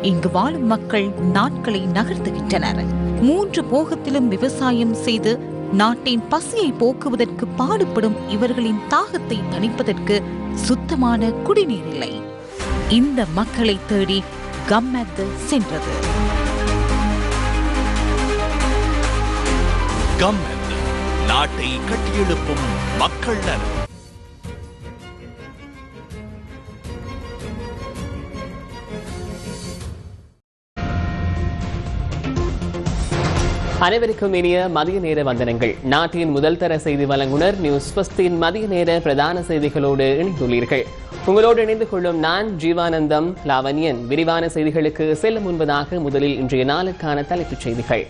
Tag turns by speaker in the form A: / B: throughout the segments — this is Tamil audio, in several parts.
A: இங்கு வாழும் மக்கள் நாட்களை நகர்த்துகின்றனர். மூன்று போகத்திலும் விவசாயம் செய்து நாட்டின் பசியை போக்குவதற்கு பாடுபடும் இவர்களின் தாகத்தை தணிப்பதற்கு சுத்தமான குடிநீர் இல்லை. இந்த மக்களை தேடி கம்மத்து சென்றது.
B: கம்மெத் நாட்டை கட்டியெழுப்பும் மக்கள் நலன்.
C: அனைவருக்கும் இனிய மதிய நேர வந்தனங்கள். நாட்டின் முதல் தர செய்தி வழங்குனர் நியூஸ் ஃபஸ்டின் மதிய நேர பிரதான செய்திகளோடு இணைந்துள்ளீர்கள். உங்களோடு இணைந்து கொள்ளும் நான் ஜீவானந்தம் லாவண்யன். விரிவான செய்திகளுக்கு செல்ல முன்பதாக முதலில் இன்றைய நாளுக்கான தலைப்புச் செய்திகள்.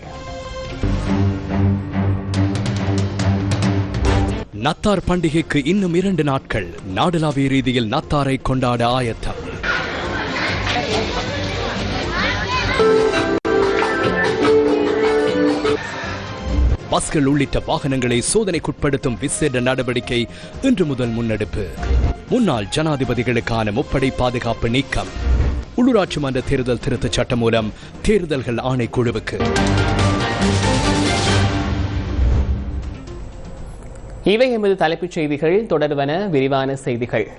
D: நத்தார் பண்டிகைக்கு இன்னும் இரண்டு நாட்கள். நாடளாவிய ரீதியில் நத்தாரை கொண்டாட ஆயத்தம். பஸ்கள் உள்ளிட்ட வாகனங்களை சோதனைக்குட்படுத்தும் விசேட நடவடிக்கை இன்று முதல் முன்னெடுப்பு. முன்னாள் ஜனாதிபதிகளுக்கான முப்படை பாதுகாப்பு நீக்கம். உள்ளூராட்சி மன்ற தேர்தல் திருத்தச் சட்டம் மூலம் தேர்தல்கள் ஆணைக்குழுவுக்கு.
C: இவை எமது தலைப்புச் செய்திகள். தொடர்வன விரிவான செய்திகள்.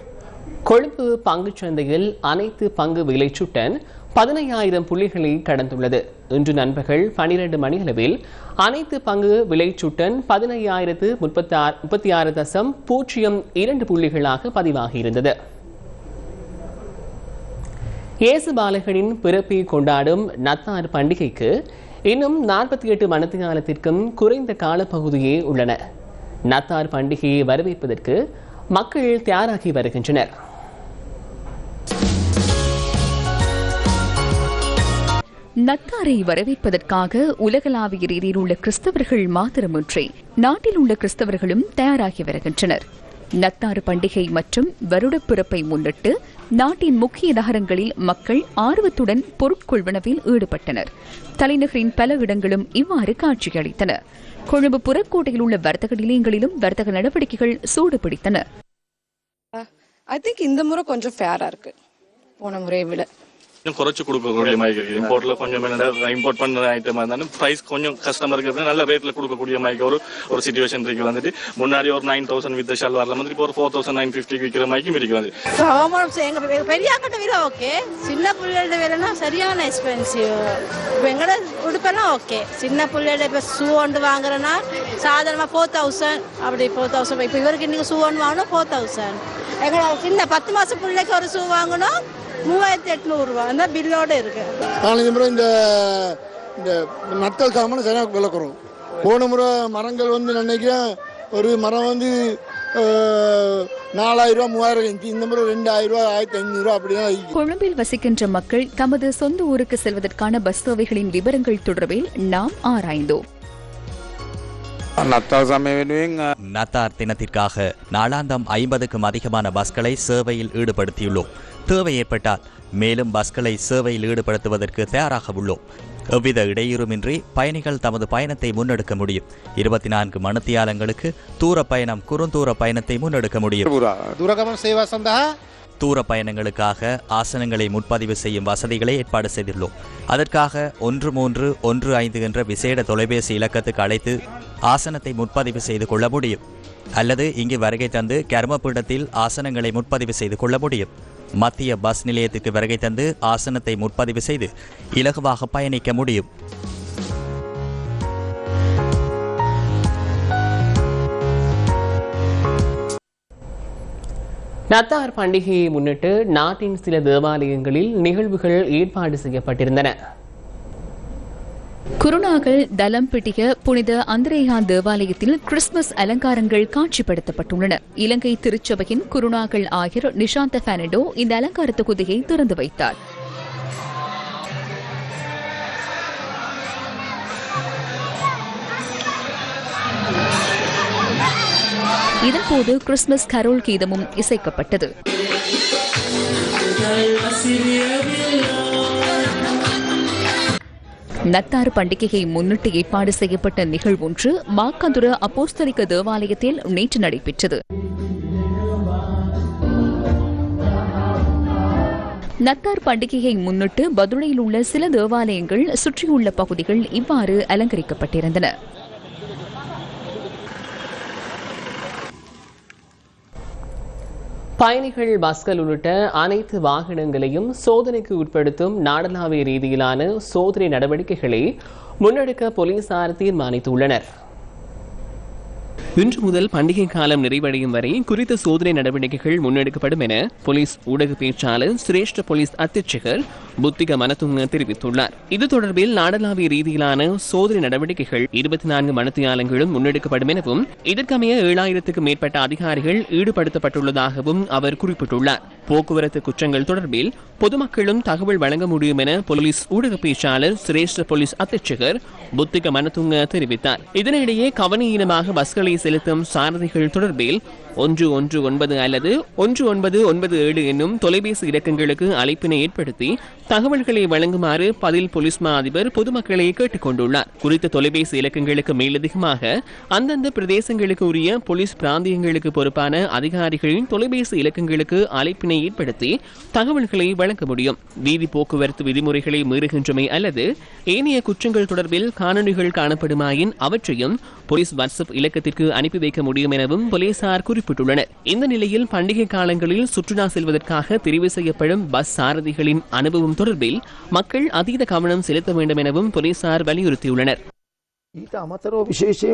C: கொழும்பு பங்குச் சந்தையில் அனைத்து பங்கு விலைச்சுட்டன் பதினையாயிரம் புள்ளிகளை கடந்துள்ளது. இன்று நண்பகல் பனிரெண்டு மணியளவில் அனைத்து பங்கு விலைச்சுட்டன் பதினையாயிரத்து முப்பத்தி ஆறு முப்பத்தி ஆறு தசம் பூஜ்ஜியம் இரண்டு புள்ளிகளாக பதிவாகியிருந்தது. இயேசு பாலகனின் பிறப்பை கொண்டாடும் நத்தார் பண்டிகைக்கு இன்னும் நாற்பத்தி எட்டு மணித்தியாலத்திற்கும் குறைந்த காலப்பகுதியே உள்ளன. நத்தார் பண்டிகையை வரவேற்பதற்கு மக்கள் தயாராகி வருகின்றனர்.
E: நத்தாரை வரவேற்பதற்காக உலகளாவிய ரீதியில் உள்ள கிறிஸ்தவர்கள் மாத்திரமின்றி நாட்டில் உள்ள கிறிஸ்தவர்களும் தயாராகி வருகின்றனர். நத்தாறு பண்டிகை மற்றும் வருடப் பிறப்பை முன்னிட்டு நாட்டின் முக்கிய நகரங்களில் மக்கள் ஆர்வத்துடன் பொருட்கொள்வனவில் ஈடுபட்டனர். தலைநகரின் பல இடங்களும் இவ்வாறு காட்சியளித்தன. கொழும்பு புறக்கோட்டையில் உள்ள வர்த்தக நிலையங்களிலும் வர்த்தக நடவடிக்கைகள் சூடு பிடித்தன
F: ஐ திங்க் இந்த முறை கொஞ்சம் ஃபேரா இருக்கு. போன முறையை விட.
G: கொஞ்சம் குறைச்சு கொடுக்கக்கூடிய மாதிரி இருக்கு இம்போர்ட்ல கொஞ்சம் இம்போர்ட் பண்ண ஐட்டமா இருந்தாலும் பிரைஸ் கொஞ்சம் கஸ்டமருக்கு நல்ல ரேட்ல கொடுக்கக்கூடிய மாதிரி ஒரு ஒரு சுச்சுவேஷன் இருக்கு வந்துட்டு. முன்னாடி ஒரு நைன் தௌசண்ட் வித் ஷால் வரல வந்து இப்போ ஒரு ஃபோர் தௌசண்ட் நைன் ஃபிஃப்டி விற்கிற மாதிரி இருக்கு வந்து
H: எங்க பெரியாக்கிட்ட விலை ஓகே சின்ன புள்ளையோட விலைனா சரியான எக்ஸ்பென்சிவ் இப்போ எங்கட உடுப்பெல்லாம் ஓகே சின்ன புள்ளையோட இப்போ ஷூ ஒன்று வாங்குறேன்னா சாதாரணமாக ஃபோர் தௌசண்ட் அப்படி ஃபோர் தௌசண்ட் இப்போ இவருக்கு இன்னைக்கு ஷூ ஒன்று வாங்கணும் ஃபோர் தௌசண்ட் எங்களோட சின்ன பத்து மாசம் பிள்ளைக்கு ஒரு ஷூ வாங்கணும் மூவாயிரத்தி எட்நூறுரூவா அந்த பில்லோடு இருக்கு.
I: நாலஞ்சு முறை இந்த இந்த நத்தல் காமன் சரியாக விளக்குறோம். போன முறை மரங்கள் வந்து நினைக்கிறேன் ஒரு மரம் வந்து நாலாயிரம் மூவாயிரம் இன்ச்சு இந்த மாதிரி ரெண்டாயிரம் ரூபாய் ஆயிரத்தி ஐநூறுரூவா அப்படிதான்
E: கொழும்பில் வசிக்கின்ற மக்கள் தமது சொந்த ஊருக்கு செல்வதற்கான பஸ் சேவைகளின் விவரங்கள் தொடர்பில் நாம் ஆராய்ந்தோம்.
J: நத்தார் தினத்திற்காக நாளாந்தம் ஐம்பதுக்கும் அதிகமான பஸ்களை சேவையில் ஈடுபடுத்தியுள்ளோம். தேவை ஏற்பட்டால் மேலும் பஸ்களை சேவையில் ஈடுபடுத்துவதற்கு தயாராக உள்ளோம். எவ்வித இடையூறுமின்றி பயணிகள் தமது பயணத்தை முன்னெடுக்க முடியும். இருபத்தி நான்கு மணித்தியாலங்களுக்கு தூர பயணம் குறுந்தூர பயணத்தை முன்னெடுக்க முடியும். தூர பயணங்களுக்காக ஆசனங்களை முன்பதிவு செய்யும் வசதிகளை ஏற்பாடு செய்துள்ளோம். அதற்காக ஒன்று மூன்று ஒன்று ஐந்து என்ற விசேட தொலைபேசி இலக்கத்துக்கு அழைத்து ஆசனத்தை முன்பதிவு செய்து கொள்ள முடியும். அல்லது இங்கு வருகை தந்து கர்மபீடத்தில் ஆசனங்களை முன்பதிவு செய்து கொள்ள முடியும். மத்திய பஸ் நிலையத்துக்கு வருகை தந்து ஆசனத்தை முன்பதிவு செய்து இலகுவாக பயணிக்க முடியும்.
C: நத்தார் பண்டிகையை முன்னிட்டு நாட்டின் சில தேவாலயங்களில் நிகழ்வுகள் ஏற்பாடு செய்யப்பட்டிருந்தன.
E: குருநாகல் தலம்பிட்டிய புனித அந்திரேயா தேவாலயத்தில் கிறிஸ்துமஸ் அலங்காரங்கள் காட்சிப்படுத்தப்பட்டுள்ளன. இலங்கை திருச்சபையின் குருநாகல் ஆயர் நிஷாந்த பெர்னாண்டோ இந்த அலங்கார தொகுதியை திறந்து வைத்தார். இதன்போது கிறிஸ்துமஸ் கரோல் கீதமும் இசைக்கப்பட்டது. நத்தாறு பண்டிகையை முன்னிட்டு ஏற்பாடு செய்யப்பட்ட நிகழ்வொன்று மாக்கந்துர அப்போஸ்தலிக்க தேவாலயத்தில் நேற்று நடைபெற்றது. நத்தார் பண்டிகையை முன்னிட்டு பதுளையில் உள்ள சில தேவாலயங்கள் சுற்றியுள்ள பகுதிகள் இவ்வாறு அலங்கரிக்கப்பட்டிருந்தன.
C: பயணிகள் பஸ்கள் உள்ளிட்ட அனைத்து வாகனங்களையும் சோதனைக்கு உட்படுத்தும் நாடளாவிய ரீதியிலான சோதனை நடவடிக்கைகளை முன்னெடுக்க போலீசார் தீர்மானித்துள்ளனர். இன்று முதல் பண்டிகை காலம் நிறைவடையும் வரை குறித்த சோதனை நடவடிக்கைகள் முன்னெடுக்கப்படும் என போலீஸ் ஊடக பேச்சாளர் சிரேஷ்ட போலீஸ் அத்தியட்சகர் புத்திக மனத்துங்க தெரிவித்துள்ளார் இது தொடர்பில் நாடளாவிய ரீதியிலான சோதனை நடவடிக்கைகள் இருபத்தி நான்கு மனத்தியாலங்களும் முன்னெடுக்கப்படும் எனவும் இதற்கமைய ஏழாயிரத்துக்கும் மேற்பட்ட அதிகாரிகள் ஈடுபடுத்தப்பட்டுள்ளதாகவும் அவர் குறிப்பிட்டுள்ளார். போக்குவரத்து குற்றங்கள் தொடர்பில் பொதுமக்களும் தகவல் வழங்க முடியும் என போலீஸ் ஊடக பேச்சாளர் சிரேஷ்ட போலீஸ் அத்தியட்சகர் புத்திக மனத்துங்க தெரிவித்தார். இதனிடையே கவனஈனமாக பஸ்களை செலுத்தும் சாரதிகள் தொடர்பில் ஒன்று ஒன்று ஒன்பது அல்லது ஒன்று ஒன்பது ஒன்பது ஏழு என்னும் தொலைபேசி இலக்கங்களுக்கு அழைப்பினை ஏற்படுத்தி தகவல்களை வழங்குமாறு பதில் போலீஸ் மா அதிபர் பொதுமக்களை கேட்டுக் கொண்டுள்ளார் குறித்த தொலைபேசி இலக்கங்களுக்கு மேலதிகமாக அந்தந்த பிரதேசங்களுக்கு உரிய போலீஸ் பிராந்தியங்களுக்கு பொறுப்பான அதிகாரிகளின் தொலைபேசி இலக்கங்களுக்கு அழைப்பினை ஏற்படுத்தி தகவல்களை வழங்க முடியும். வீதி போக்குவரத்து விதிமுறைகளை மீறுகின்றமை அல்லது ஏனைய குற்றங்கள் தொடர்பில் காணொலிகள் காணப்படுமாயின் அவற்றையும் போலீஸ் வாட்ஸ்அப் இலக்கத்திற்கு அனுப்பி வைக்க முடியும் எனவும் போலீசார் குறிப்பிட்டுள்ளனர் இந்த நிலையில் பண்டிகை காலங்களில் சுற்றுலா செல்வதற்காக தெரிவு செய்யப்படும் பஸ் சாரதிகளின் அனுபவம் தொடர்பில் மக்கள் அதீத கவனம் செலுத்த வேண்டும் எனவும் போலீசார் வலியுறுத்தியுள்ளனர்.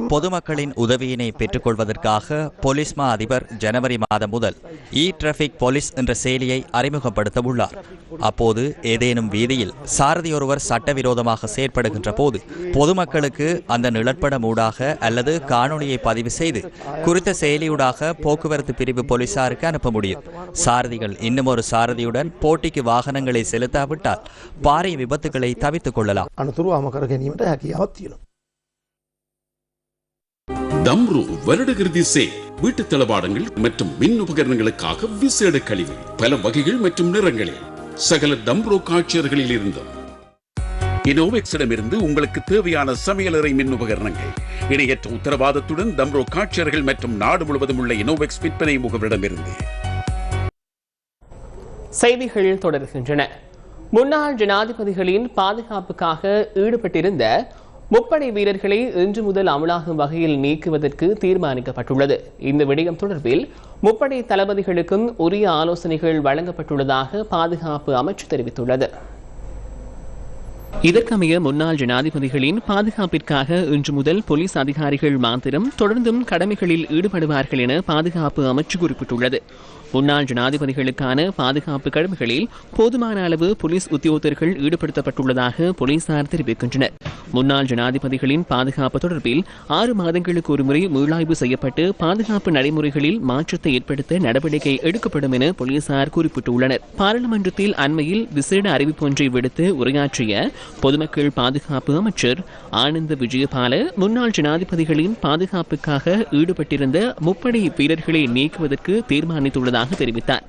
J: பொதுமக்களின் உதவியினை பெற்றுக்கொள்வதற்காக போலீஸ் மா அதிபர் ஜனவரி மாதம் முதல் இ டிராபிக் போலீஸ் என்ற செயலியை அறிமுகப்படுத்த உள்ளார். அப்போது ஏதேனும் வீதியில் சாரதி ஒருவர் சட்டவிரோதமாக செயற்படுகின்ற போது பொதுமக்களுக்கு அந்த நிழற்படம் ஊடாக அல்லது காணொளியை பதிவு செய்து குறித்த செயலியூடாக போக்குவரத்து பிரிவு போலீசாருக்கு அனுப்ப முடியும். சாரதிகள் இன்னும் ஒரு சாரதியுடன் போட்டிக்கு வாகனங்களை செலுத்தாவிட்டால் பாறை விபத்துகளை தவித்துக் கொள்ளலாம்.
K: டம்ரு வருடகிருதி சே வீட்டு தளவாடங்கள் மற்றும் மின் உபகரணங்களுக்காக விசேட கழிவு பல வகைகள் மற்றும் நிறங்களில் சகல தம்ரோ காட்சியர்களில் இருந்தும். இனோவெக்ஸிடமிருந்து உங்களுக்கு தேவையான சமையலறை மின் உபகரணங்கள் இணையற்ற உத்தரவாதத்துடன் தம்ரோ காட்சியர்கள் மற்றும் நாடு முழுவதும் உள்ள இனோவெக்ஸ் விற்பனை முகவரிடமிருந்து.
C: செய்திகள் தொடர்கின்றன. முன்னாள் ஜனாதிபதிகளின் பாதுகாப்புக்காக ஈடுபட்டிருந்த முப்படை வீரர்களை இன்று முதல் அமலாகும் வகையில் நீக்குவதற்கு தீர்மானிக்கப்பட்டுள்ளது. இந்த விடயம் தொடர்பில் முப்படை தளபதிகளுக்கும் உரிய ஆலோசனைகள் வழங்கப்பட்டுள்ளதாக பாதுகாப்பு அமைச்சு தெரிவித்துள்ளது. இதற்கமைய முன்னாள் ஜனாதிபதிகளின் பாதுகாப்பிற்காக இன்று முதல் போலீஸ் அதிகாரிகள் மாத்திரம் தொடர்ந்தும் கடமைகளில் ஈடுபடுவார்கள் என பாதுகாப்பு அமைச்சு குறிப்பிட்டுள்ளது. முன்னாள் ஜனாதிபதிகளுக்கான பாதுகாப்பு கடமைகளில் போதுமான அளவு போலீஸ் உத்தியோகத்தர்கள் ஈடுபடுத்தப்பட்டுள்ளதாக போலீசார் தெரிவிக்கின்றனர். முன்னாள் ஜனாதிபதிகளின் பாதுகாப்பு தொடர்பில் ஆறு மாதங்களுக்கு ஒருமுறை மீளாய்வு செய்யப்பட்டு பாதுகாப்பு நடைமுறைகளில் மாற்றத்தை ஏற்படுத்த நடவடிக்கை எடுக்கப்படும் என போலீசார் குறிப்பிட்டுள்ளனர். பாராளுமன்றத்தில் அண்மையில் விசேட அறிவிப்பு ஒன்றை விடுத்து உரையாற்றிய பொதுமக்கள் பாதுகாப்பு அமைச்சர் ஆனந்த விஜயபால முன்னாள் ஜனாதிபதிகளின் பாதுகாப்புக்காக ஈடுபட்டிருந்த முப்படை வீரர்களை நீக்குவதற்கு தீர்மானித்துள்ளதாக தெரிவித்தார்.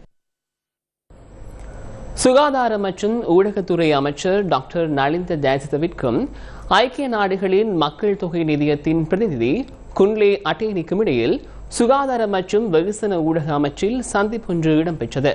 C: சுகாதார மற்றும் ஊடகத்துறை அமைச்சர் டாக்டர் நலிந்த ஜெயசிதவிற்கும் ஐக்கிய நாடுகளின் மக்கள் தொகை நிதியத்தின் பிரதிநிதி குன்லே அட்டேனிக்கும் இடையில் சுகாதார மற்றும் வெகுசன ஊடக அமைச்சில் சந்திப்பொன்று இடம்பெற்றது.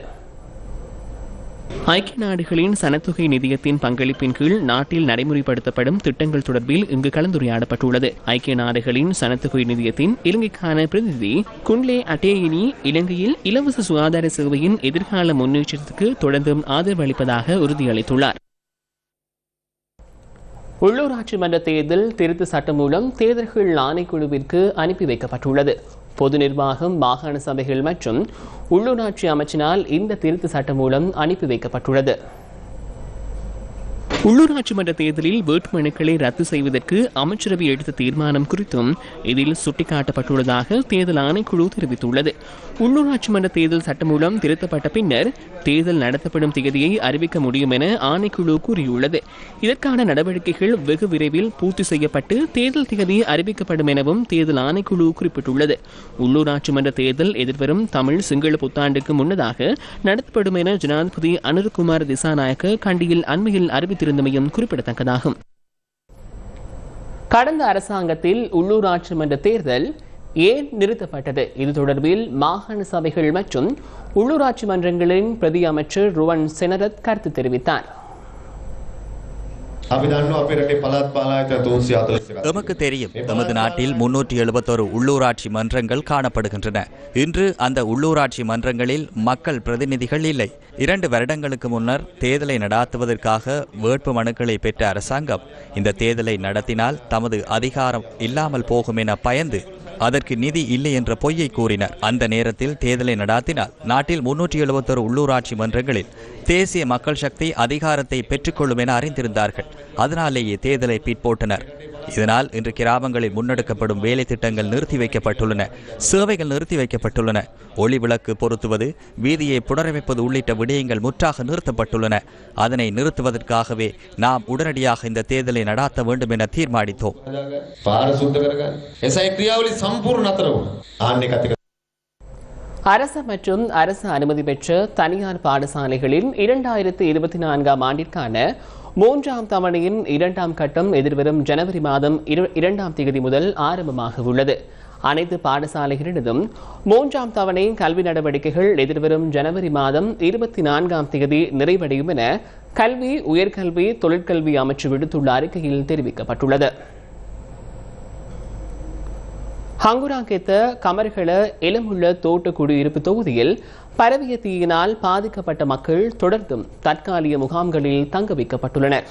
C: ஐக்கிய நாடுகளின் சனத்தொகை நிதியத்தின் பங்களிப்பின் கீழ் நாட்டில் நடைமுறைப்படுத்தப்படும் திட்டங்கள் தொடர்பில் இங்கு கலந்துரையாடப்பட்டுள்ளது. ஐக்கிய நாடுகளின் சனத்தொகை நிதியத்தின் இலங்கைக்கான பிரதிநிதி குன்லே அட்டேயினி இலங்கையில் இலவச சுகாதார சேவையின் எதிர்கால முன்னேற்றத்துக்கு தொடர்ந்தும் ஆதரவு அளிப்பதாக உறுதியளித்துள்ளார். உள்ளூராட்சி மன்ற தேர்தல் திருத்த சட்டம் மூலம் தேர்தல்கள் ஆணைக்குழுவிற்கு அனுப்பி வைக்கப்பட்டுள்ளது. பொது நிர்வாகம் மாகாண சபைகள் மற்றும் உள்ளூராட்சி அமைச்சினால் இந்த திருத்த சட்டம் மூலம் அனுப்பி வைக்கப்பட்டுள்ளது. உள்ளூராட்சி மன்ற தேர்தலில் வேட்புமனுக்களை ரத்து செய்வதற்கு அமைச்சரவை எடுத்த தீர்மானம் குறித்தும் இதில் சுட்டிக்காட்டப்பட்டுள்ளதாக தேர்தல் ஆணைக்குழு தெரிவித்துள்ளது. உள்ளூராட்சி மன்ற தேர்தல் சட்டம் மூலம் திருத்தப்பட்ட பின்னர் தேர்தல் நடத்தப்படும் தேதியை அறிவிக்க முடியும் என ஆணைக்குழு கூறியுள்ளது. இதற்கான நடவடிக்கைகள் வெகு விரைவில் பூர்த்தி செய்யப்பட்டு தேர்தல் தேதி அறிவிக்கப்படும் எனவும் தேர்தல் ஆணைக்குழு குறிப்பிட்டுள்ளது. உள்ளூராட்சி மன்ற தேர்தல் எதிர்வரும் தமிழ் சிங்கள புத்தாண்டுக்கு முன்னதாக நடத்தப்படும் என ஜனாதிபதி அனுர்குமார் திசாநாயக்க கண்டியில் அண்மையில் இருந்தமையும் குறிப்பிடத்தக்கதாகும். கடந்த அரசாங்கத்தில் உள்ளூராட்சி மன்ற தேர்தல் ஏன் நிறுத்தப்பட்டது? இது தொடர்பில் மாகாண சபைகள் மற்றும் உள்ளூராட்சி மன்றங்களின் பிரதி அமைச்சர் ருவன் செனரத் கருத்து தெரிவித்தார்.
J: எமக்கு தெரியும் எமது நாட்டில் முன்னூற்றி எழுபத்தொரு உள்ளூராட்சி மன்றங்கள் காணப்படுகின்றன. இன்று அந்த உள்ளூராட்சி மன்றங்களில் மக்கள் பிரதிநிதிகள் இல்லை. இரண்டு வருடங்களுக்கு முன்னர் தேர்தலை நடாத்துவதற்காக வேட்பு மனுக்களை பெற்ற அரசாங்கம் இந்த தேர்தலை நடத்தினால் தமது அதிகாரம் இல்லாமல் போகும் என பயந்து அதற்கு நிதி இல்லை என்ற பொய்யை கூறினர். அந்த நேரத்தில் தேர்தலை நடாத்தினால் நாட்டில் முன்னூற்றி எழுபத்தொரு உள்ளூராட்சி மன்றங்களில் தேசிய மக்கள் சக்தி அதிகாரத்தை பெற்றுக்கொள்ளும் என அறிந்திருந்தார்கள். அதனாலேயே தேர்தலை பிற்போட்டனர். இதனால் இன்று கிராமங்களில் முன்னெடுக்கப்படும் வேலை திட்டங்கள் நிறுத்தி வைக்கப்பட்டுள்ளன. சேவைகள் நிறுத்தி வைக்கப்பட்டுள்ளன. ஒளி விளக்கு பொருத்துவது வீதியை புனரமைப்பது உள்ளிட்ட விடயங்கள் முற்றாக நிறுத்தப்பட்டுள்ளன. அதனை நிறுத்துவதற்காகவே நாம் உடனடியாக இந்த தேர்தலை நடாத்த வேண்டும் என தீர்மானித்தோம்.
C: அரசு மற்றும் அரசு அனுமதி பெற்ற தனியார் பாடசாலைகளில் இரண்டாயிரத்து இருபத்தி நான்காம் ஆண்டிற்கான மூன்றாம் தவணையின் இரண்டாம் கட்டம் எதிர்வரும் ஜனவரி மாதம் இரு- இரண்டாம் தேதி முதல் ஆரம்பமாக உள்ளது. அனைத்து பாடசாலைகளிலும் மூன்றாம் தவணை கல்வி நடவடிக்கைகள் எதிர்வரும் ஜனவரி மாதம் இருபத்தி நான்காம் தேதி நிறைவடையும் என கல்வி உயர்கல்வி தொழிற்கல்வி அமைச்சு விடுத்துள்ள அறிக்கையில் தெரிவிக்கப்பட்டுள்ளது. ஹங்குராங்கித்த கமர்கள எலும்புள்ள தோட்ட குடியிருப்பு தொகுதியில் பரவிய தீயினால் பாதிக்கப்பட்ட மக்கள் தொடர்ந்தும் தற்காலிக முகாம்களில் தங்க வைக்கப்பட்டுள்ளனர்.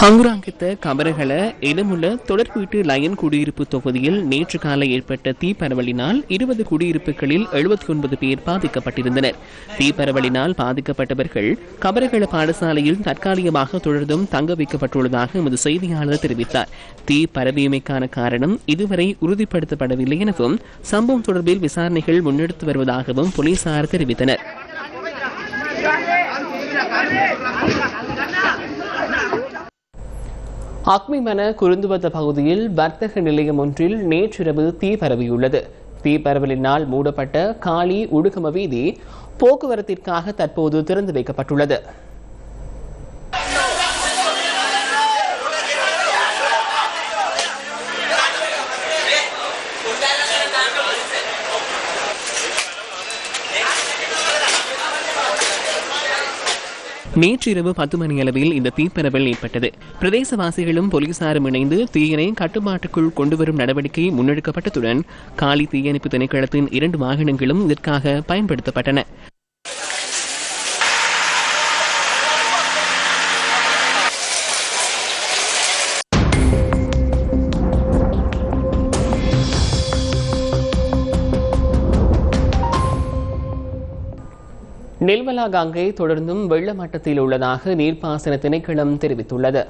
C: ஹங்குராங்கெத்த கமரகள இடமுள்ள தொடர்பீட்டு லயன் குடியிருப்பு தொகுதியில் நேற்று காலை ஏற்பட்ட தீப்பரவலினால் இருபது குடியிருப்புகளில் எழுபத்தி ஒன்பது பேர் பாதிக்கப்பட்டிருந்தனர். தீப்பரவலினால் பாதிக்கப்பட்டவர்கள் கமரகள பாடசாலையில் தற்காலிகமாக தொடர்ந்தும் தங்க வைக்கப்பட்டுள்ளதாக எமது செய்தியாளர் தெரிவித்தார். தீ பரவியமைக்கான காரணம் இதுவரை உறுதிப்படுத்தப்படவில்லை எனவும் சம்பவம் தொடர்பில் விசாரணைகள் முன்னெடுத்து வருவதாகவும் போலீசார் தெரிவித்தனர். அக்மிமன குருந்துவத்த பகுதியில் வர்த்தக நிலையம் ஒன்றில் நேற்றிரவு தீ பரவியுள்ளது. தீ பரவலினால் மூடப்பட்ட காளி உடுகம வீதி போக்குவரத்திற்காக தற்போது திறந்து வைக்கப்பட்டுள்ளது. நேற்றிரவு பத்து மணி அளவில் இந்த தீப்பரவல் ஏற்பட்டது. பிரதேசவாசிகளும் போலீசாரும் இணைந்து தீயினை கட்டுப்பாட்டுக்குள் கொண்டுவரும் நடவடிக்கை முன்னெடுக்கப்பட்டதுடன் காலி தீயணைப்பு திணைக்களத்தின் இரண்டு வாகனங்களும் இதற்காக பயன்படுத்தப்பட்டன. நெல்வலா கங்கை தொடர்ந்தும் வெள்ளமட்டத்தில் உள்ளதாக நீர்ப்பாசன திணைக்களம் தெரிவித்துள்ளது.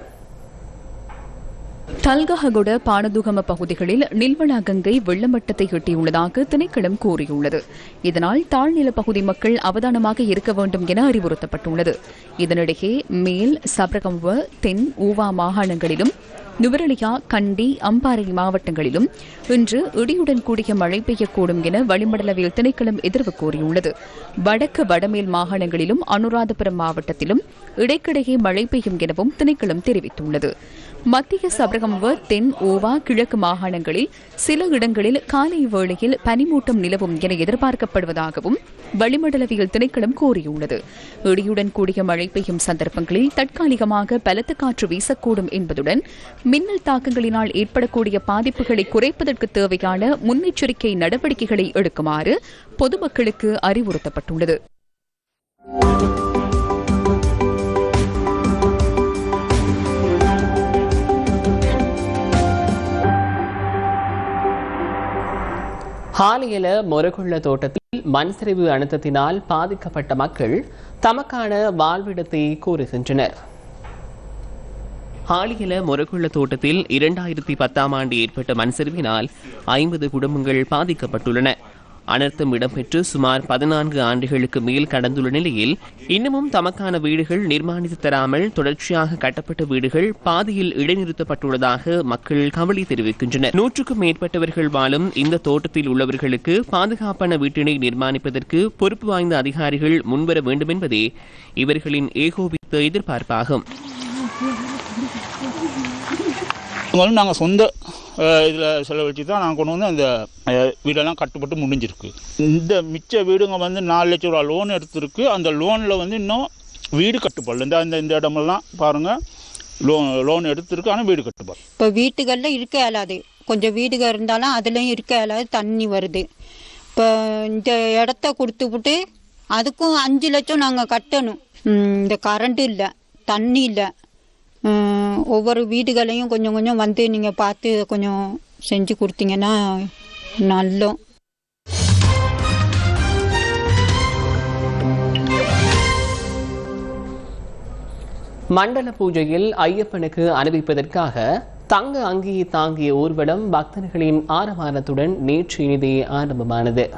E: கல்கஹகுட பானதுகம பகுதிகளில் நில்வலா கங்கை வெள்ளமட்டத்தை எட்டியுள்ளதாக திணைக்களம் கூறியுள்ளது. இதனால் தாழ்நில பகுதி மக்கள் அவதானமாக இருக்க வேண்டும் என அறிவுறுத்தப்பட்டுள்ளது. இதனிடையே மேல் சபரகம்வ தென் ஊவா மாகாணங்களிலும் நுவரலியா கண்டி அம்பாறை மாவட்டங்களிலும் இன்று இடியுடன் கூடிய மழை பெய்யக்கூடும் என வளிமண்டலவியல் திணைக்களம் எதிர்வு கூறியுள்ளது. வடக்கு வடமேல் மாகாணங்களிலும் அனுராதபுரம் மாவட்டத்திலும் இடைக்கிடையே மழை பெய்யும் எனவும் திணைக்களம் தெரிவித்துள்ளது. மத்திய சபரகம்வ தென் ஓவா கிழக்கு மாகாணங்களில் சில இடங்களில் காலை வேளையில் பனிமூட்டம் நிலவும் என எதிர்பார்க்கப்படுவதாகவும் வளிமண்டலவியல் திணைக்களம் கூறியுள்ளது. இடியுடன் கூடிய மழை பெய்யும் சந்தர்ப்பங்களில் தற்காலிகமாக பலத்த காற்று வீசக்கூடும் என்பதுடன் மின்னல் தாக்கங்களினால் ஏற்படக்கூடிய பாதிப்புகளை குறைப்பதற்கு தேவையான முன்னெச்சரிக்கை நடவடிக்கைகளை எடுக்குமாறு பொதுமக்களுக்கு அறிவுறுத்தப்பட்டுள்ளது.
C: ஹாலியல மொரகுள்ள தோட்டத்தில் மண் சரிவு அழுத்தத்தினால் பாதிக்கப்பட்ட மக்கள் தமக்கான வாழ்விடத்தை கோருகின்றனர் ஹாலியல மொரகுள்ள தோட்டத்தில் இரண்டாயிரத்தி பத்தாம் ஆண்டு ஏற்பட்ட மண் சரிவினால் ஐம்பது குடும்பங்கள் பாதிக்கப்பட்டுள்ளன. அனர்த்தம் இடம்பெற்று சுமார் பதினான்கு ஆண்டுகளுக்கு மேல் கடந்துள்ள நிலையில் இன்னமும் தமக்கான வீடுகள் நிர்மாணித்து தராமல் தொடர்ச்சியாக கட்டப்பட்ட வீடுகள் பாதியில் இடைநிறுத்தப்பட்டுள்ளதாக மக்கள் கவலை தெரிவிக்கின்றனர். நூற்றுக்கும் மேற்பட்டவர்கள் வாழும் இந்த தோட்டத்தில் உள்ளவர்களுக்கு பாதுகாப்பான வீட்டினை நிர்மாணிப்பதற்கு பொறுப்பு வாய்ந்த அதிகாரிகள் முன்வர வேண்டும் என்பதே இவர்களின் ஏகோபித்த எதிர்பார்ப்பாகும்.
L: இருந்தாலும் நாங்கள் சொந்த இதில் செலவழித்து தான் நாங்கள் கொண்டு வந்து அந்த வீடெல்லாம் கட்டுப்பட்டு முடிஞ்சிருக்கு. இந்த மிச்ச வீடுங்க வந்து நாலு லட்சம் ரூபா லோன் எடுத்திருக்கு. அந்த லோனில் வந்து இன்னும் வீடு கட்டுப்படல இந்த இந்த இந்த இடமெல்லாம் பாருங்கள் லோன் லோன் எடுத்திருக்கு ஆனால் வீடு கட்டுப்பாடு.
M: இப்போ வீட்டுகளில் இருக்க இயலாது. கொஞ்சம் வீடுக இருந்தாலும் அதுலேயும் இருக்க இயலாது தண்ணி வருது. இப்போ இந்த இடத்த கொடுத்துப்புட்டு அதுக்கும் அஞ்சு லட்சம் நாங்கள் கட்டணும். இந்த கரண்ட் இல்லை தண்ணி இல்லை. ஒவ்வொரு வீடுகளையும் கொஞ்சம் கொஞ்சம் வந்து நீங்கள் பார்த்து கொஞ்சம் செஞ்சு கொடுத்தீங்கன்னா நல்லோம்.
C: மண்டல பூஜையில் ஐயப்பனுக்கு அணிவிப்பதற்காக தங்க அங்கியை தாங்கிய ஊர்வலம் பக்தர்களின் ஆரவாரத்துடன் நேற்று இனிதே ஆரம்பமானது.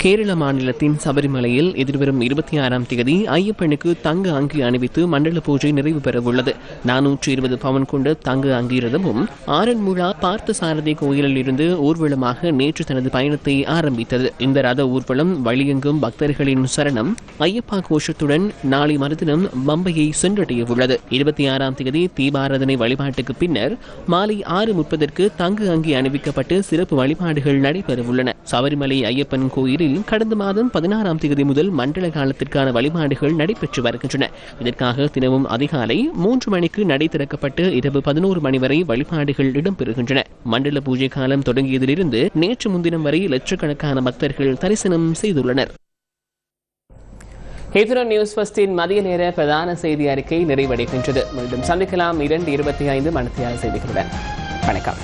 C: கேரள மாநிலத்தின் சபரிமலையில் எதிர்வரும் இருபத்தி ஆறாம் தேதி ஐயப்பனுக்கு தங்க அங்கி அணிவித்து மண்டல பூஜை நிறைவு பெறவுள்ளது. நானூற்றி இருபது பவன் கொண்ட தங்க அங்கி ரதமும் ஆரன்முழா பார்த்தசாரதி கோயிலில் இருந்து ஊர்வலமாக நேற்று தனது பயணத்தை ஆரம்பித்தது. இந்த ரத ஊர்வலம் வழியெங்கும் பக்தர்களின் சரணம் ஐயப்பா கோஷத்துடன் நாளை மறுதினம் பம்பையை சென்றடைய உள்ளது இருபத்தி ஆறாம் தேதி தீபாராதனை வழிபாட்டுக்கு பின்னர் மாலை ஆறு முப்பதற்கு தங்க அங்கி அணிவிக்கப்பட்டு சிறப்பு வழிபாடுகள் நடைபெறவுள்ளன. சபரிமலை ஐயப்பன் கோயிலில் கடந்த மாதம் பதினாறாம் தேதி முதல் மண்டல காலத்திற்கான வழிபாடுகள் நடைபெற்று வருகின்றன. இதற்காக தினமும் அதிகாலை மூன்று மணிக்கு நடை திறக்கப்பட்டு இரவு பதினோரு மணி வரை வழிபாடுகள் இடம்பெறுகின்றன. மண்டல பூஜை காலம் தொடங்கியதிலிருந்து நேற்று முன்தினம் வரை லட்சக்கணக்கான பக்தர்கள் தரிசனம் செய்துள்ளனர். ஹேதுரன் நியூஸ் ஃபஸ்டின் மதிய நேர பிரதான செய்தி அறிக்கை நிறைவடைகின்றது. மீண்டும் சந்திக்கலாம் இரண்டு இருபத்தி ஐந்து மணித்தியால செய்திகளுடன். வணக்கம்.